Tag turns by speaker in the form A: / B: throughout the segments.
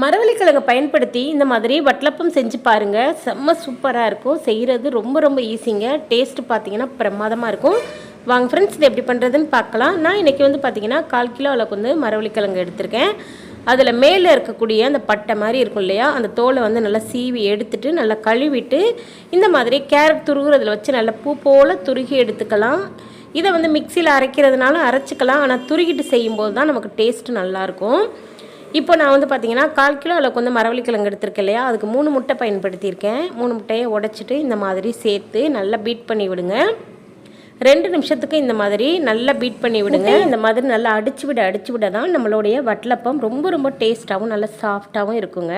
A: மரவள்ளிக்கிழங்கு பயன்படுத்தி இந்த மாதிரி வட்டலப்பம் செஞ்சு பாருங்கள் செம்ம சூப்பராக இருக்கும். செய்கிறது ரொம்ப ரொம்ப ஈஸிங்க. டேஸ்ட்டு பார்த்தீங்கன்னா பிரமாதமாக இருக்கும். வாங்க ஃப்ரெண்ட்ஸ் இது எப்படி பண்ணுறதுன்னு பார்க்கலாம். நான் இன்றைக்கி வந்து பார்த்திங்கன்னா கால் கிலோ அளவுக்கு வந்து மரவள்ளிக்கிழங்கு எடுத்திருக்கேன். அதில் மேலே இருக்கக்கூடிய அந்த பட்டை மாதிரி இருக்கும் இல்லையா? அந்த தோலை வந்து நல்லா சீவி எடுத்துட்டு நல்லா கழுவிட்டு இந்த மாதிரி கேரட் துருகுறதுல வச்சு நல்லா பூ போல் துருகி எடுத்துக்கலாம். இதை வந்து மிக்சியில் அரைக்கிறதுனால அரைச்சிக்கலாம். ஆனால் துருகிட்டு செய்யும்போது தான் நமக்கு டேஸ்ட்டு நல்லாயிருக்கும் இப்போ நான் வந்து பார்த்தீங்கன்னா கால் கிலோ அளவுக்கு வந்து மரவள்ளிக்கிழங்கு எடுத்திருக்கேன் இல்லையா? அதுக்கு மூணு முட்டை பயன்படுத்தியிருக்கேன். மூணு முட்டையை உடைச்சிட்டு இந்த மாதிரி சேர்த்து நல்லா பீட் பண்ணி விடுங்க. ரெண்டு நிமிஷத்துக்கு இந்த மாதிரி நல்லா பீட் பண்ணி விடுங்க. இந்த மாதிரி நல்லா அடிச்சு விட அடிச்சு விட தான் நம்மளுடைய வட்டலப்பம் ரொம்ப ரொம்ப டேஸ்ட்டாகவும் நல்லா சாஃப்டாகவும் இருக்குங்க.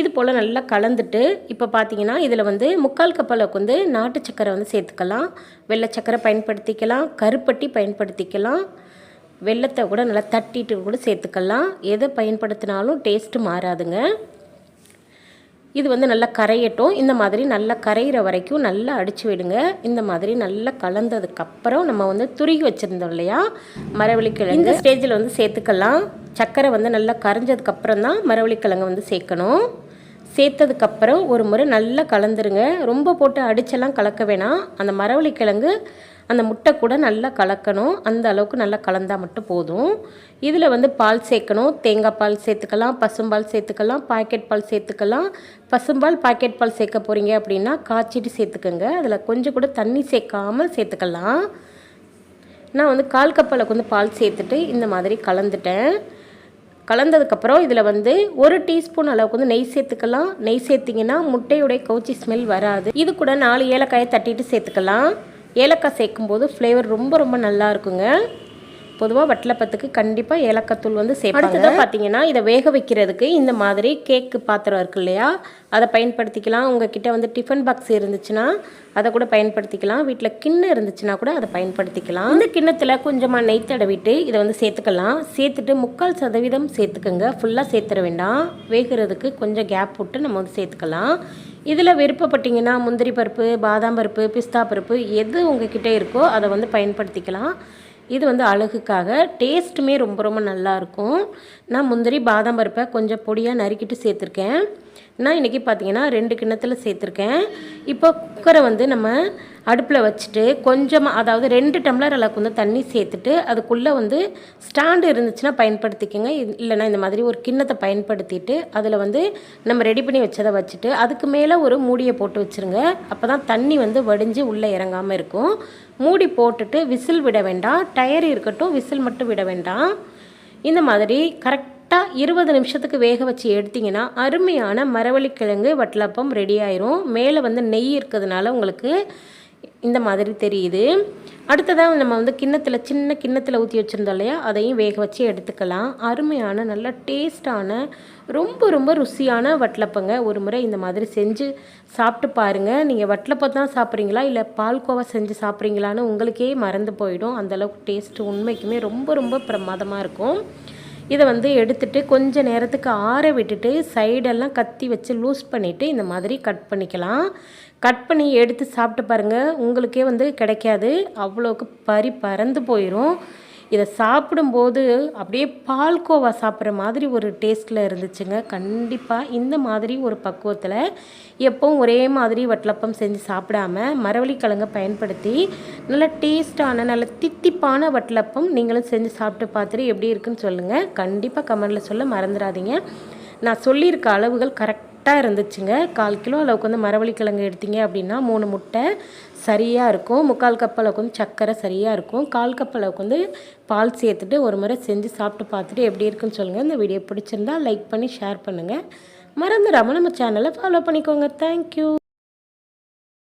A: இது போல் நல்லா கலந்துட்டு இப்போ பார்த்தீங்கன்னா இதில் வந்து முக்கால் கப் அளவுக்கு வந்து நாட்டு சக்கரை வந்து சேர்த்துக்கலாம். வெள்ளை சக்கரை பயன்படுத்திக்கலாம். கருப்பட்டி பயன்படுத்திக்கலாம். வெள்ளத்தை கூட நல்லா தட்டிட்டு கூட சேர்த்துக்கலாம். எதை பயன்படுத்தினாலும் டேஸ்ட்டு மாறாதுங்க. இது வந்து நல்லா கரையட்டும். இந்த மாதிரி நல்லா கரையிற வரைக்கும் நல்லா அடித்து விடுங்க. இந்த மாதிரி நல்லா கலந்ததுக்கப்புறம் நம்ம வந்து துருகி வச்சுருந்தோம் இல்லையா? மரவள்ளிக்கிழங்கு. இந்த ஸ்டேஜில் வந்து சேர்த்துக்கலாம். சர்க்கரை வந்து நல்லா கரைஞ்சதுக்கப்புறம் தான் மரவள்ளிக்கிழங்கு வந்து சேர்க்கணும். சேர்த்ததுக்கப்புறம் ஒரு முறை நல்லா கலந்துருங்க. ரொம்ப போட்டு அடிச்செல்லாம் கலக்க வேணாம். அந்த மரவள்ளிக்கிழங்கு அந்த முட்டை கூட நல்லா கலக்கணும். அந்த அளவுக்கு நல்லா கலந்தால் மட்டும் போதும். இதில் வந்து பால் சேர்க்கணும். தேங்காய் பால் சேர்த்துக்கலாம் பசும்பால் சேர்த்துக்கலாம் பாக்கெட் பால் சேர்த்துக்கலாம். பசும்பால் பாக்கெட் பால் சேர்க்க போகிறீங்க அப்படின்னா காய்ச்சிட்டு சேர்த்துக்கோங்க. அதில் கொஞ்சம் கூட தண்ணி சேர்க்காமல் சேர்த்துக்கலாம். நான் வந்து கால் கப் அளவுக்கு வந்து பால் சேர்த்துட்டு இந்த மாதிரி கலந்துட்டேன். கலந்ததுக்கப்புறம் இதில் வந்து ஒரு டீஸ்பூன் அளவுக்கு வந்து நெய் சேர்த்துக்கலாம். நெய் சேர்த்திங்கன்னா முட்டையுடைய கவுச்சி ஸ்மெல் வராது. இது கூட நாலு ஏலக்காயை தட்டிட்டு சேர்த்துக்கலாம். ஏலக்காய் சேர்க்கும்போது ஃப்ளேவர் ரொம்ப ரொம்ப நல்லா இருக்குங்க. பொதுவாக வட்டலப்பத்துக்கு கண்டிப்பாக ஏலக்காய் தூள் வந்து சேர்ப்பாங்க. அடுத்ததாக பார்த்தீங்கன்னா இதை வேக வைக்கிறதுக்கு இந்த மாதிரி கேக்கு பாத்திரம் இருக்கு இல்லையா? அதை பயன்படுத்திக்கலாம். உங்ககிட்ட வந்து டிஃபன் பாக்ஸ் இருந்துச்சுன்னா அதை கூட பயன்படுத்திக்கலாம். வீட்டில் கிண்ணம் இருந்துச்சுன்னா கூட அதை பயன்படுத்திக்கலாம். இந்த கிண்ணத்தில் கொஞ்சமாக நெய் தடவிட்டு இதை வந்து சேர்த்துக்கலாம். சேர்த்துட்டு முக்கால் சதவீதம் சேர்த்துக்கோங்க. ஃபுல்லாக சேர்த்துற வேண்டாம். வேகிறதுக்கு கொஞ்சம் கேப் விட்டு நம்ம வந்து சேர்த்துக்கலாம். இதில் விருப்பப்பட்டீங்கன்னா முந்திரி பருப்பு பாதாம் பருப்பு பிஸ்தா பருப்பு எது உங்ககிட்ட இருக்கோ அதை வந்து பயன்படுத்திக்கலாம். இது வந்து அழகுக்காக டேஸ்ட்டுமே ரொம்ப ரொம்ப நல்லாயிருக்கும். நான் முந்திரி பாதாம் பருப்பை கொஞ்சம் பொடியாக நறுக்கிட்டு சேர்த்துருக்கேன். நான் இன்றைக்கி பார்த்தீங்கன்னா ரெண்டு கிண்ணத்தில் சேர்த்துருக்கேன். இப்போ குக்கரை வந்து நம்ம அடுப்பில் வச்சுட்டு கொஞ்சமாக அதாவது ரெண்டு டம்ளர் அளவுக்கு வந்து தண்ணி சேர்த்துட்டு அதுக்குள்ளே வந்து ஸ்டாண்டு இருந்துச்சுன்னா பயன்படுத்திக்கோங்க. இல்லைனா இந்த மாதிரி ஒரு கிண்ணத்தை பயன்படுத்திட்டு அதில் வந்து நம்ம ரெடி பண்ணி வச்சதை வச்சுட்டு அதுக்கு மேலே ஒரு மூடியை போட்டு வச்சுருங்க. அப்போ தான் தண்ணி வந்து வடிஞ்சு உள்ளே இறங்காமல் இருக்கும். மூடி போட்டுட்டு விசில் விட வேண்டாம். டயர் இருக்கட்டும் விசில் மட்டும் விட வேண்டாம். இந்த மாதிரி கரெக்ட் கரெக்டாக இருபது நிமிஷத்துக்கு வேக வச்சு எடுத்திங்கன்னா அருமையான மரவள்ளிக்கிழங்கு வட்டலப்பம் ரெடி ஆயிரும். மேலே வந்து நெய் இருக்கிறதுனால உங்களுக்கு இந்த மாதிரி தெரியுது. அடுத்ததாக நம்ம வந்து கிண்ணத்தில் சின்ன கிண்ணத்தில் ஊற்றி வச்சுருந்தோம் இல்லையா? அதையும் வேக வச்சு எடுத்துக்கலாம். அருமையான நல்ல டேஸ்டான ரொம்ப ரொம்ப ருசியான வட்டலப்பங்க. ஒரு முறை இந்த மாதிரி செஞ்சு சாப்பிட்டு பாருங்கள் நீங்கள் வட்டலப்பம் தான் சாப்பிட்றீங்களா? இல்லை பால்கோவா செஞ்சு சாப்பிட்றீங்களான்னு உங்களுக்கே மறந்து போயிடும். அந்தளவுக்கு டேஸ்ட்டு உண்மைக்குமே ரொம்ப ரொம்ப பிரமாதமாக இருக்கும். இதை வந்து எடுத்துட்டு கொஞ்ச நேரத்துக்கு ஆற விட்டுட்டு சைடெல்லாம் கத்தி வச்சு லூஸ் பண்ணிவிட்டு இந்த மாதிரி கட் பண்ணிக்கலாம். கட் பண்ணி எடுத்து சாப்பிட்டு பாருங்கள் உங்களுக்கே வந்து கிடைக்காது. அவ்வளோக்கு பறி பறந்து போயிடும் இதை சாப்பிடும்போது அப்படியே பால்கோவா சாப்பிட்ற மாதிரி ஒரு டேஸ்ட்டில் இருந்துச்சுங்க. கண்டிப்பாக இந்த மாதிரி ஒரு பக்குவத்தில் எப்பவும் ஒரே மாதிரி வட்டலப்பம் செஞ்சு சாப்பிடாம மரவள்ளிக்கிழங்கை பயன்படுத்தி நல்ல டேஸ்ட்டான நல்ல தித்திப்பான வட்டலப்பம் நீங்களும் செஞ்சு சாப்பிட்டு பார்த்துட்டு எப்படி இருக்குன்னு சொல்லுங்கள் கண்டிப்பாக கமெண்டில் சொல்ல மறந்துடாதீங்க. நான் சொல்லியிருக்க அளவுகள் கரெக்ட் கரெக்டாக இருந்துச்சுங்க. கால் கிலோ அளவுக்கு வந்து மரவள்ளிக்கிழங்கு எடுத்தீங்க அப்படின்னா மூணு முட்டை சரியாக இருக்கும். முக்கால் கப் அளவுக்கு வந்து சர்க்கரை சரியாக இருக்கும். கால் கப் அளவுக்கு வந்து பால் சேர்த்துட்டு ஒரு முறை செஞ்சு சாப்பிட்டு பார்த்துட்டு எப்படி இருக்குன்னு சொல்லுங்கள் இந்த வீடியோ பிடிச்சிருந்தா லைக் பண்ணி ஷேர் பண்ணுங்கள் மறந்துடாமல் நம்ம சேனலை ஃபாலோ பண்ணிக்கோங்க. தேங்க்யூ